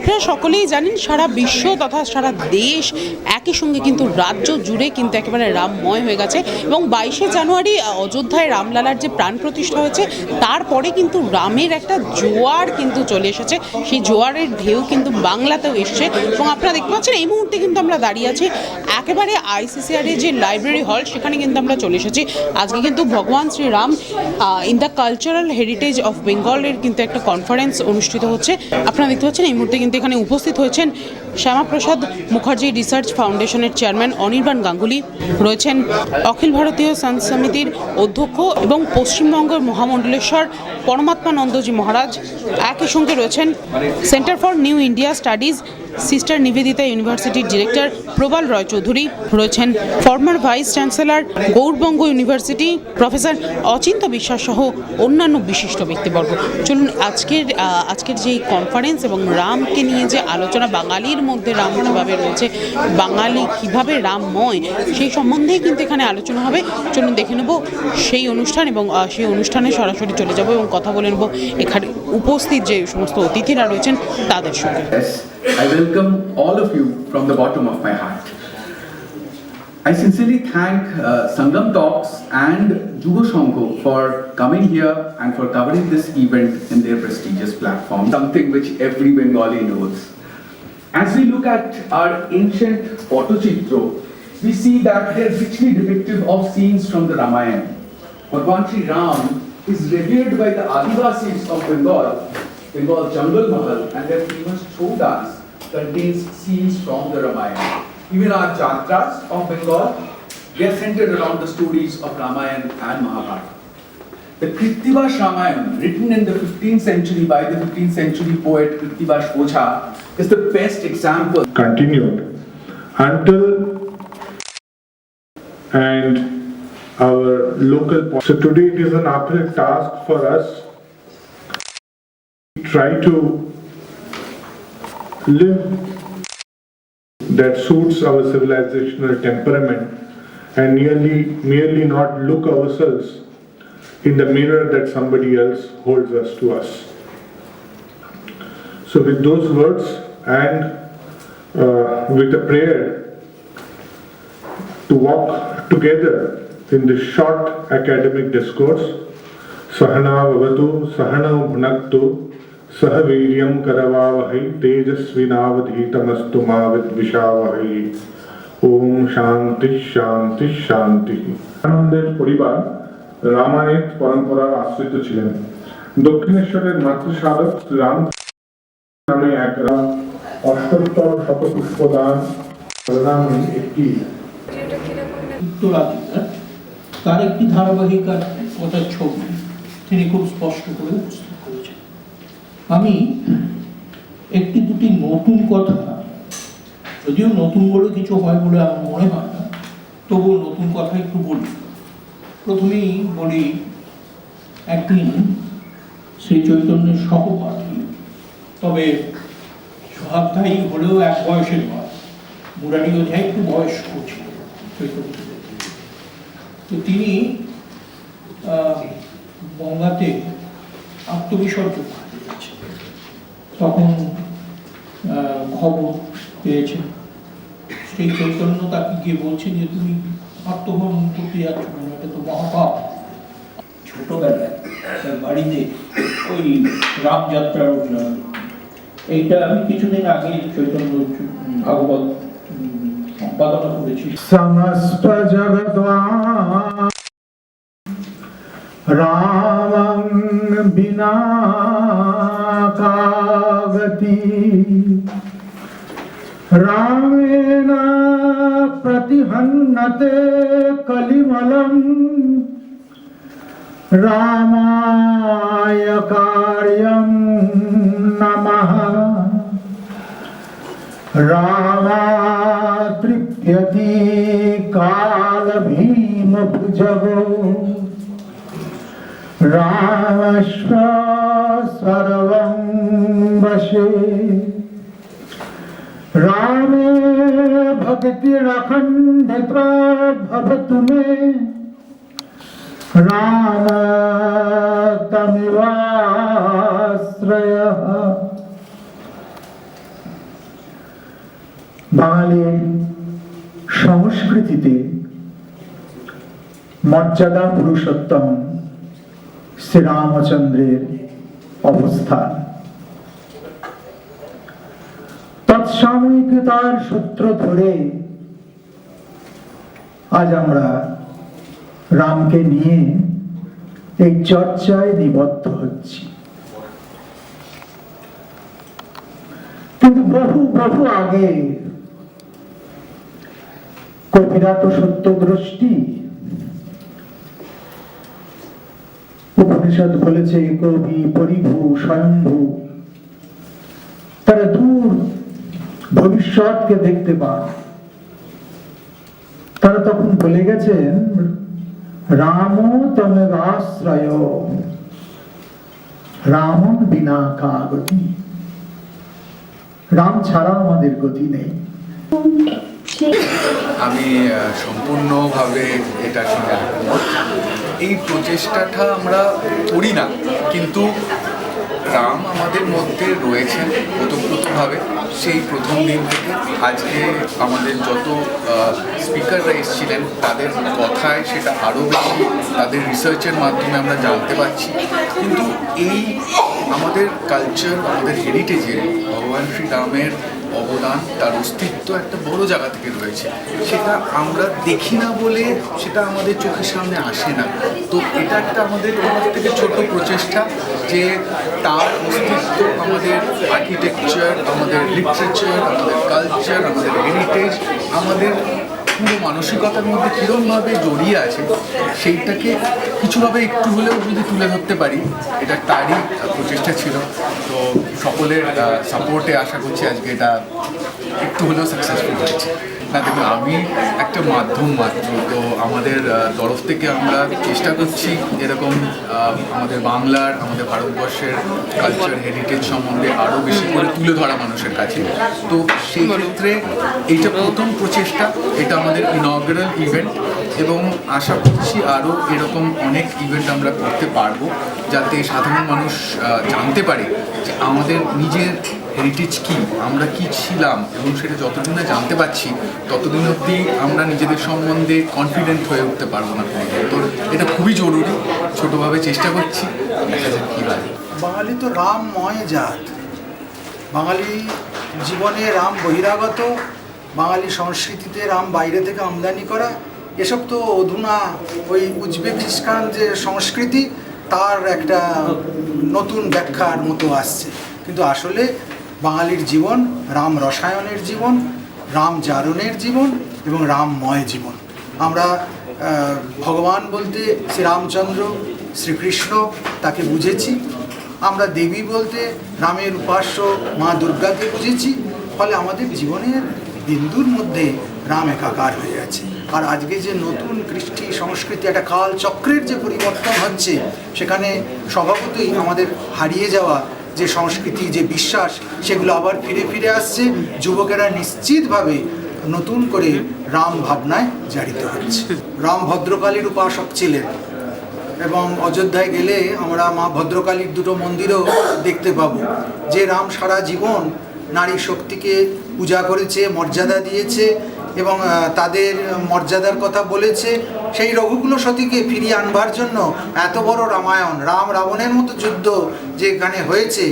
আপনারা সকলেই জানেন সারা বিশ্ব তথা সারা দেশ একই সঙ্গে কিন্তু রাজ্য জুড়ে কিন্তু একেবারে রামময় হয়ে গেছে এবং বাইশে জানুয়ারি অযোধ্যায় রামলালার যে প্রাণ প্রতিষ্ঠা হয়েছে, তারপরে কিন্তু রামের একটা জোয়ার কিন্তু চলে এসেছে। সেই জোয়ারের ঢেউ কিন্তু বাংলাতেও এসছে এবং আপনারা দেখতে পাচ্ছেন এই মুহূর্তে কিন্তু আমরা দাঁড়িয়ে আছি একেবারে আইসিসিআর এর যে লাইব্রেরি হল সেখানে কিন্তু আমরা চলে এসেছি। আজকে কিন্তু ভগবান Shriram in the cultural heritage of বেঙ্গলের কিন্তু একটা কনফারেন্স অনুষ্ঠিত হচ্ছে। আপনারা দেখতে পাচ্ছেন এই মুহূর্তে কিন্তু এখানে উপস্থিত হয়েছেন শ্যামাপ্রসাদ মুখার্জি রিসার্চ ফাউন্ডেশনের চেয়ারম্যান অনির্বাণ গাঙ্গুলি রয়েছেন অখিল ভারতীয় সন্ত সমিতির অধ্যক্ষ এবং পশ্চিমবঙ্গ মহামণ্ডলেশ্বর পরমাত্মানন্দজি মহারাজ। একই সঙ্গে রয়েছেন centre for new India studies sister Nivedita ইউনিভার্সিটির ডিরেক্টর প্রবাল রয় চৌধুরী রয়েছেন। Former vice chancellor Gour Banga university professor Achinta Biswas সহ অন্যান্য বিশিষ্ট ব্যক্তিবর্গ। চলুন আজকের আজকের যে কনফারেন্স এবং রামকে নিয়ে যে আলোচনা বাঙালির মধ্যে রাম কীভাবে রয়েছে বাঙালি কীভাবে রামময় সেই সম্বন্ধেই কিন্তু এখানে আলোচনা হবে চলুন দেখে নেব সেই অনুষ্ঠান এবং সেই অনুষ্ঠানে সরাসরি চলে যাব এবং কথা বলে নেব এখানে উপস্থিত যে সমস্ত অতিথিরা রয়েছেন তাদের সঙ্গে I welcome all of you from the bottom of my heart. I sincerely thank uh, Sangam Talks and Jugo Shonko for coming here and for covering this event in their prestigious platform, something which every Bengali knows. As we look at our ancient Photochitro, we see that they are richly depictive of scenes from the Ramayana. Bhagwan Sri Ram is revered by the Adivasis of Bengal, Bengal Jungle Mahal, and their famous dance contains scenes from the Ramayana. Even our Jatras of Bengal, they are centered around the stories of Ramayana and Mahabharata. The Krittivash Ramayana, written in the 15th century by the 15th century poet Krittivash Ocha, is the best example. Continued. Until and our local so today it is an uphill task for us. Try to live that suits our civilizational temperament and merely merely not look ourselves in the mirror that somebody else holds us to us so with those words and uh, with a prayer to walk together in this short academic discourse. Sahana vavatu, sahana bhunaktu, sahaviryam karavavahai, tejasvinavadhitamastu mavid vishavahai. ওম শান্তি শান্তি শান্তি আনন্দের পরিবার রামায়ণ পরম্পরার আশ্রিত ছিলেন। দক্ষিণেশ্বরের মাতৃসাধক রাম নামে এক অষ্টোত্তর শতপুষ্পদান নামে একটি তার একটি ধারাবাহিকার কথার ছবি, তিনি খুব স্পষ্ট করে উপস্থিত করেছেন। আমি একটি দুটি নতুন কথা, যদিও নতুন বলে কিছু হয় বলে আমার মনে হয় না, তবুও নতুন কথা একটু বলি। প্রথমেই বলি, একদিন শ্রী চৈতন্যের সহপাঠী, তবে সোহাধ্যায়ী হলেও এক বয়সের নয় মুরারি অধ্যায় একটু বয়স্ক ছিল চৈতন্যদেব তো তিনি আত্মবিসর্জন করতে তখন খবর পেয়েছেন। সেই চৈতন্য তাকে গিয়ে বলছেন যে, তুমি আত্মহরণ করতে যাচ্ছ মহাপাপ ছোটোবেলায় তার বাড়িতে ওই রামযাত্রার অভিনয়। এইটা আমি কিছুদিন আগে চৈতন্য ভাগবত সম্পাদনা করেছি। সমস্ত জগদ্ রামং বিনা কাগতি रामेण प्रतिहन्नते कलिमलम्। रामाय कार्यं नमः। रामातृप्यति कालभीमभुजगो रामश्व सर्वं वशे। रामे भक्तिरखण्डिता भवतु मे राम तमिवाश्रयः বাঙালির সংস্কৃতিতে মর্যাদা পুরুষোত্তম শ্রীরামচন্দ্রের অবস্থান তৎসাময়িকতার সূত্র ধরে আজ আমরা রামকে নিয়ে এই চর্চায় নিবদ্ধ হচ্ছি। কিন্তু বহু বহু আগে কবিরা তো সত্যদ্রষ্টি উপনিষদ বলেছে, কবি, পরিভু স্বয়ংভু তারা দূর ভবিষ্যৎকে দেখতে পান। তারা তখন বলে গেছেন রাম তমেব আশ্রয় রাম বিনা কাগতি। রাম ছাড়া আমাদের গতি নেই। আমি সম্পূর্ণভাবে এটার সঙ্গে এই প্রচেষ্টাটা আমরা করি না, কিন্তু রাম আমাদের মধ্যে রয়েছেন ওতপ্রোতভাবে। সেই প্রথম দিন থেকে আজকে আমাদের যত স্পিকাররা এসেছিলেন, তাদের কথায় সেটা আরও বেশি তাদের রিসার্চের মাধ্যমে আমরা জানতে পারছি। কিন্তু এই আমাদের কালচার আমাদের হেরিটেজে ভগবান শ্রীরামের অবদান, তার অস্তিত্ব একটা বড় জায়গা থেকে রয়েছে। সেটা আমরা দেখি না বলে সেটা আমাদের চোখের সামনে আসে না। তো এটা একটা আমাদের থেকে ছোট প্রচেষ্টা। যে তার অস্তিত্ব, আমাদের আর্কিটেকচার আমাদের লিটারেচার আমাদের কালচার আমাদের হেরিটেজ আমাদের পুরো মানসিকতার মধ্যে কীরমভাবে জড়িয়ে আছে, সেইটাকে কিছুভাবে একটু হলেও যদি তুলে ধরতে পারি, এটা তারই প্রচেষ্টা ছিল। তো সকলের সাপোর্টে আশা করছি আজকে এটা একটু হলেও সাকসেসফুল হয়েছে। না দেখুন আমি একটা মাধ্যম মাত্র তো আমাদের তরফ থেকে আমরা চেষ্টা করছি এরকম আমাদের বাংলার আমাদের ভারতবর্ষের কালচার হেরিটেজ সম্বন্ধে আরও বেশি করে তুলে ধরা মানুষের কাছে। তো সেই ক্ষেত্রে এইটা প্রথম প্রচেষ্টা এটা আমাদের ইনগ্রাল ইভেন্ট এবং আশা করছি আরও এরকম অনেক ইভেন্ট আমরা করতে পারব যাতে সাধারণ মানুষ জানতে পারে যে আমাদের নিজের হেরিটেজ কি? আমরা কি ছিলাম? এবং সেটা যতদিন না জানতে পারছি, ততদিন অবধি আমরা নিজেদের সম্বন্ধে কনফিডেন্ট হয়ে উঠতে পারব না তো এটা খুবই জরুরি। ছোটোভাবে চেষ্টা করছি, দেখা যাক কী হয়। বাঙালি তো রামময় জাত। বাঙালি জীবনে রাম বহিরাগত, বাঙালি সংস্কৃতিতে রাম বাইরে থেকে আমদানি করা। এসব তো অধুনা ওই উজবেকিস্তান যে সংস্কৃতি, তার একটা নতুন ব্যাখ্যার মতো আসছে। কিন্তু আসলে বাঙালির জীবন, রাম রসায়নের জীবন, রাম জারণের জীবন এবং রামময় জীবন। আমরা ভগবান বলতে শ্রীরামচন্দ্র শ্রীকৃষ্ণ তাকে বুঝেছি। আমরা দেবী বলতে রামের উপাস্য মা দুর্গাকে বুঝেছি। ফলে আমাদের জীবনের বিন্দুর মধ্যে রাম একাকার হয়ে আছে। আর আজকে যে নতুন কৃষ্টি সংস্কৃতি, একটা কাল চক্রের যে পরিবর্তন হচ্ছে, সেখানে স্বভাবতই আমাদের হারিয়ে যাওয়া যে সংস্কৃতি, যে বিশ্বাস, সেগুলো আবার ফিরে ফিরে আসছে। যুবকেরা নিশ্চিতভাবে নতুন করে রাম ভাবনায় জারিত হচ্ছে। রাম ভদ্রকালীর উপাসক ছিলেন এবং অযোধ্যায় গেলে আমরা মা ভদ্রকালীর দুটো মন্দিরও দেখতে পাবো। যে রাম সারা জীবন নারী শক্তিকে পূজা করেছে, মর্যাদা দিয়েছে এবং তাদের মর্যাদার কথা বলেছে, সেই রঘুকুল সতীকে ফিরিয়ে আনবার জন্য এত বড় রামায়ণ, রাম রাবণের মতো যুদ্ধ যেখানে হয়েছে,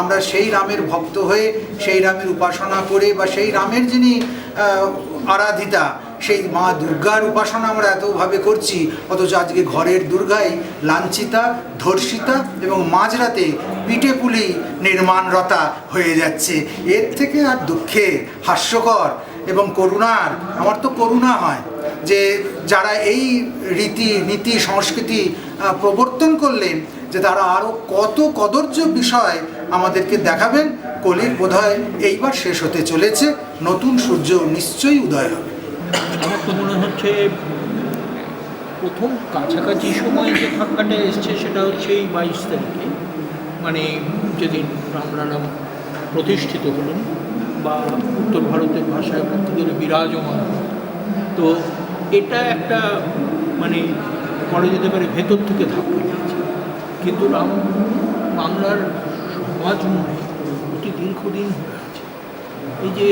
আমরা সেই রামের ভক্ত হয়ে, সেই রামের উপাসনা করে বা সেই রামের যিনি আরাধিতা, সেই মা দুর্গার উপাসনা আমরা এতভাবে করছি, অথচ আজকে ঘরের দুর্গাই লাঞ্ছিতা, ধর্ষিতা এবং মাঝরাতে পিঠে পুলি নির্মাণরতা হয়ে যাচ্ছে। এর থেকে আর দুঃখে হাস্যকর এবং করুণার, আমার তো করুণা হয় যে যারা এই রীতি, নীতি, সংস্কৃতি প্রবর্তন করলেন, যে তারা আরও কত কদর্য বিষয় আমাদেরকে দেখাবেন। কলির বোধহয় এইবার শেষ হতে চলেছে। নতুন সূর্য নিশ্চয়ই উদয় হবে। আমার তো মনে হচ্ছে প্রথম কাছাকাছি সময় যে ধাক্কাটা এসছে, সেটা হচ্ছে এই বাইশ তারিখে। মানে যেদিন রামলালা প্রতিষ্ঠিত হলেন বা উত্তর ভারতের ভাষায় বলতে গেলে বিরাজমান। তো এটা একটা মানে বলা যেতে পারে ভেতর থেকে ধাক্কা দিয়েছে। কিন্তু রাম, বাংলার সমাজ মনে অতি দীর্ঘদিন হয়ে আছে। এই যে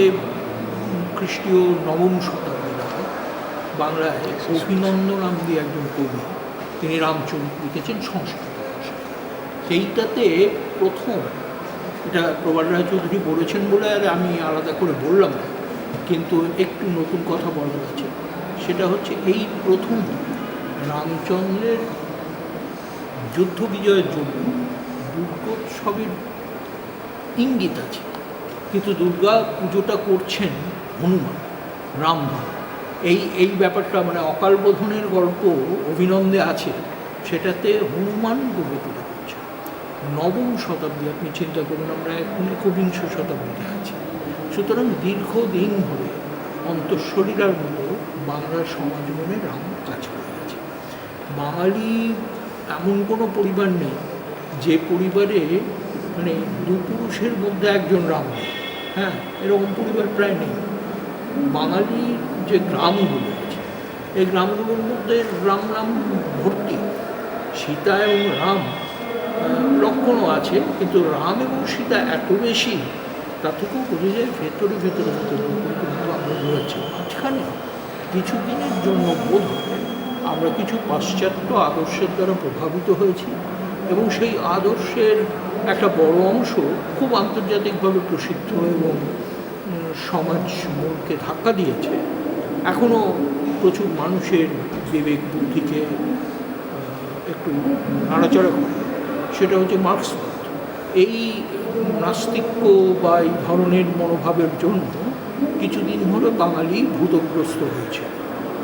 খ্রিস্টীয় নবম শতাব্দী নাগাদ বাংলায় অভিনন্দন নামদি একজন কবি, তিনি রামচরিত লিখেছেন সংস্কৃত সেইটাতে প্রথম এটা প্রবাদ রায়চৌধুরী বলেছেন বলে আর আমি আলাদা করে বললাম কিন্তু একটু নতুন কথা বলার আছে। সেটা হচ্ছে এই প্রথম রামচন্দ্রের যুদ্ধ বিজয়ের জন্য দুর্গোৎসবের ইঙ্গিত আছে। কিন্তু দুর্গা পুজোটা করছেন হনুমান রামধন এই এই ব্যাপারটা মানে অকাল বোধনের গল্প অভিনন্দে আছে। সেটাতে হনুমান গড়ে তুলে করছে নবম শতাব্দী, আপনি চিন্তা করুন, আমরা এখন একবিংশ শতাব্দীতে আছি। সুতরাং দীর্ঘদিন ধরে অন্তঃশরীরার মতো বাংলার সমাজ মনে রাম কাজ করে গেছে। বাঙালি এমন কোনো পরিবার নেই, যে পরিবারে মানে দু পুরুষের মধ্যে একজন রাম হ্যাঁ। এরকম পরিবার প্রায় নেই। বাঙালির যে গ্রামগুলো আছে, এই গ্রামগুলোর মধ্যে রাম রাম ভর্তি। সীতা এবং রাম লক্ষণও আছে, কিন্তু রাম এবং সীতা এত বেশি, তা থেকেও বোঝা যায় ভেতরে ভেতরে ভেতরে কিন্তু আমরা রয়েছে মাঝখানে কিছু দিনের জন্য বোধ হয় আমরা কিছু পাশ্চাত্য আদর্শের দ্বারা প্রভাবিত হয়েছি এবং সেই আদর্শের একটা বড় অংশ খুব আন্তর্জাতিকভাবে প্রসিদ্ধ এবং সমাজ মনকে ধাক্কা দিয়েছে। এখনও প্রচুর মানুষের বিবেক বুদ্ধিকে একটু নাড়াচড়া করে। সেটা হচ্ছে মার্ক্সবাদ এই নাস্তিক্য বা এই ধরনের মনোভাবের জন্য কিছুদিন ধরে বাঙালি ভূতগ্রস্ত হয়েছে।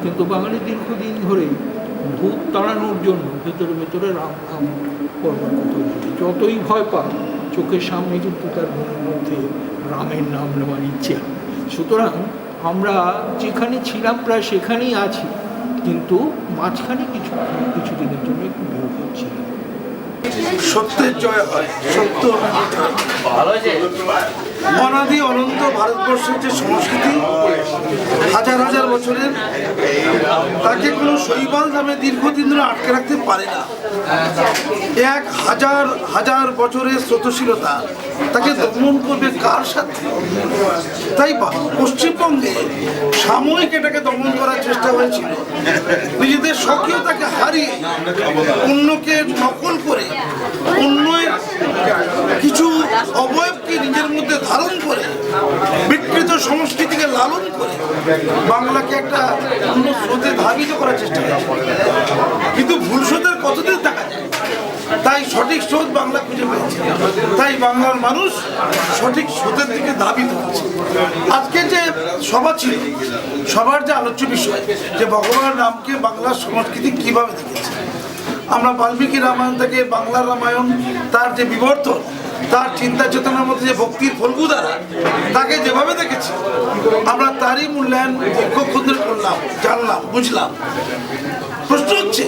কিন্তু বাঙালি দীর্ঘদিন ধরেই ভূত তাড়ানোর জন্য ভেতরে ভেতরে রাম রাম করবার বলে যতই ভয় পান চোখের সামনে কিন্তু তার মনের মধ্যে রামের নাম নেওয়ার ইচ্ছে সুতরাং আমরা যেখানে ছিলাম প্রায় সেখানেই আছি, কিন্তু মাঝখানে কিছু কিছুদিনের জন্য একটু বিয়োগ হচ্ছিল। সত্যের জয় হয় সত্য অনাদি অনন্ত ভারতবর্ষের যে সংস্কৃতি, হাজার হাজার বছরের, তাকে কোনো শৈবাল নামে দীর্ঘদিন ধরে আটকে রাখতে পারে না। এক হাজার হাজার বছরের স্রোতশীলতা তাকে দমন করবে কার সাথে? তাই পশ্চিমবঙ্গে সাময়িক এটাকে দমন করার চেষ্টা হয়েছিল। নিজেদের স্বকীয়তাকে হারিয়ে অন্যকে নকল করে অন্যের কিছু অবয়বকে নিজের মধ্যে ধারণ করে, বিকৃত সংস্কৃতিকে লালন করে, বাংলাকে একটা অন্য স্রোতে ধাবিত করার চেষ্টা হয়েছে কিন্তু ভুল স্রোতের কতদিন দেখা যায়? তাই সঠিক স্রোত বাংলা খুঁজে পেয়েছে। তাই বাংলার মানুষ সঠিক স্রোতের দিকে ধাবিত হচ্ছে। আজকে যে সভা ছিল সবার যে আলোচ্য বিষয়, যে ভগবান রামকে বাংলার সংস্কৃতি কীভাবে দেখেছে, আমরা বাল্মীকি রামায়ণ থেকে বাংলা রামায়ণ তার যে বিবর্তন তার চিন্তা চেতনার মধ্যে যে ভক্তির ফলগু দ্বারা তাকে যেভাবে দেখেছি, আমরা তারই মূল্যায়ন ধরে করলাম, জানলাম, বুঝলাম। প্রশ্ন হচ্ছে,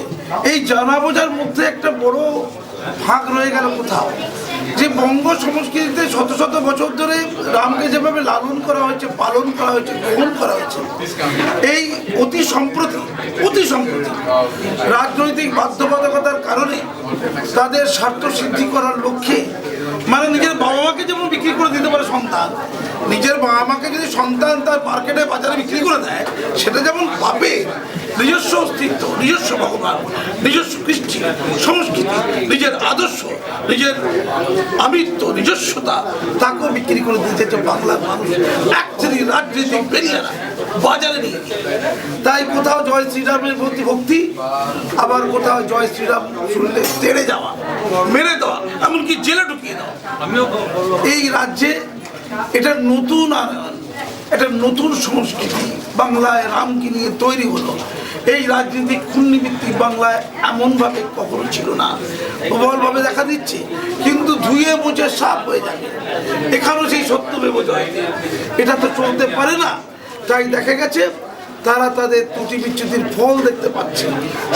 এই জানা বোঝার মধ্যে একটা বড় ভাগ রয়ে গেল কোথাও? যে বঙ্গ সংস্কৃতিতে শত শত বছর ধরে রামকে যেভাবে লালন করা হয়েছে, পালন করা হয়েছে, গ্রহণ করা হয়েছে, এই অতি সম্প্রতি অতি সম্প্রতি রাজনৈতিক বাধ্যবাধকতার কারণে তাদের স্বার্থ সিদ্ধি করার লক্ষ্যে মানে নিজের বাবা মাকে যেমন বিক্রি করে দিতে পারে সন্তান, নিজের বাবা মাকে যদি সন্তান তার মার্কেটে বাজারে বিক্রি করে দেয়, সেটা যেমন পাবে নিজস্ব অস্তিত্ব নিজস্ব ভগবান নিজস্ব কৃষ্টি সংস্কৃতি নিজের আদর্শ নিজের আমিত্ব নিজস্বতা তাকেও বিক্রি করে দিতে চাইছে বাংলার মানুষ। এক শ্রেণির রাজনীতিক বেরিয়ারা বাজারে নিয়ে তাই কোথাও জয় শ্রীরামের প্রতি ভক্তি আবার কোথাও জয় শ্রীরাম শুনলে তেড়ে যাওয়া মেরে দেওয়া এমনকি জেলে ঢুকিয়ে দেওয়া। এই রাজ্যে এটা নতুন আনয়ন একটা নতুন সংস্কৃতি বাংলায় রামকে নিয়ে তৈরি হলো। এই রাজনীতিক খুন্নিভিত্তিক বাংলায় এমনভাবে কখনো ছিল না। প্রবলভাবে দেখা দিচ্ছে। কিন্তু ধুয়ে মুছে সাপ হয়ে যাবে। এখানেও সেই সত্য জয় এটা তো চলতে পারে না। তাই দেখা গেছে, তারা তাদের ত্রুটি বিচ্ছুতির ফল দেখতে পাচ্ছে।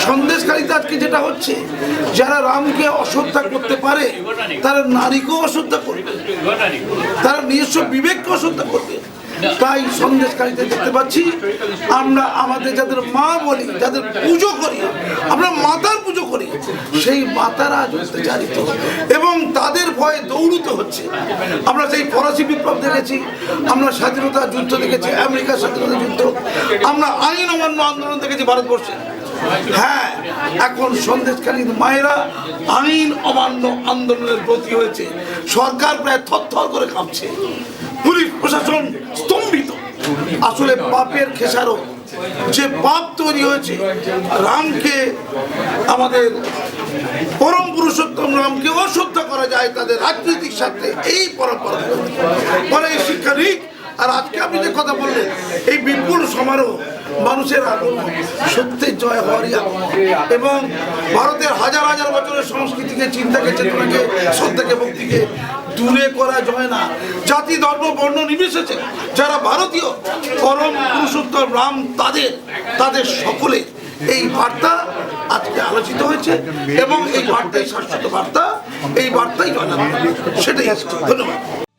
সন্দেশকারীতে আজকে যেটা হচ্ছে, যারা রামকে অশ্রদ্ধা করতে পারে, তারা নারীকেও অশ্রদ্ধা করবে। তারা নিজস্ব বিবেককে অশ্রদ্ধা করবে। তাই সন্দেশকারীতে দেখতে পাচ্ছি। আমরা আমাদের যাদের মা বলি, যাদের পুজো করি, আমরা মাতার পুজো করি, সেই মাতারা অত্যাচারিত। এবং তাদের ভয়ে দৌড়তে হচ্ছে। আমরা সেই ফরাসি বিপ্লব দেখেছি। আমরা স্বাধীনতা যুদ্ধ দেখেছি, আমেরিকার স্বাধীনতা যুদ্ধ। আমরা আইন অমান্য আন্দোলন দেখেছি ভারতবর্ষে। হ্যাঁ এখন সন্দেশকারী মায়েরা আইন অমান্য আন্দোলনের প্রতি হয়েছে। সরকার প্রায় থরথর করে কাঁপছে। পুলিশ প্রশাসন স্তম্ভিত। আসলে পাপের খেসারও যে পাপ তৈরি হয়েছে, রামকে আমাদের পরম পুরুষোত্তম রামকে অশ্রদ্ধা করা যায় তাদের রাজনৈতিক স্বার্থে, এই পরম্পরা। পরে এই শিক্ষা নিক। আর আজকে আপনি যে কথা বললেন, এই বিপুল সমারোহ মানুষের আগমন সত্যের জয় হওয়ারই এবং ভারতের হাজার হাজার বছরের সংস্কৃতিকে, চিন্তাকে, চেতনাকে, শ্রদ্ধাকে, ভক্তিকে দূরে করা যায় না। জাতি, ধর্ম, বর্ণ নির্বিশেষে যারা ভারতীয় পরম পুরুষোত্তম রাম, তাদের তাদের সকলে এই বার্তা আজকে আলোচিত হয়েছে এবং এই বার্তাই শাশ্বত বার্তা, এই বার্তাই জয়লাভ সেটাই ধন্যবাদ।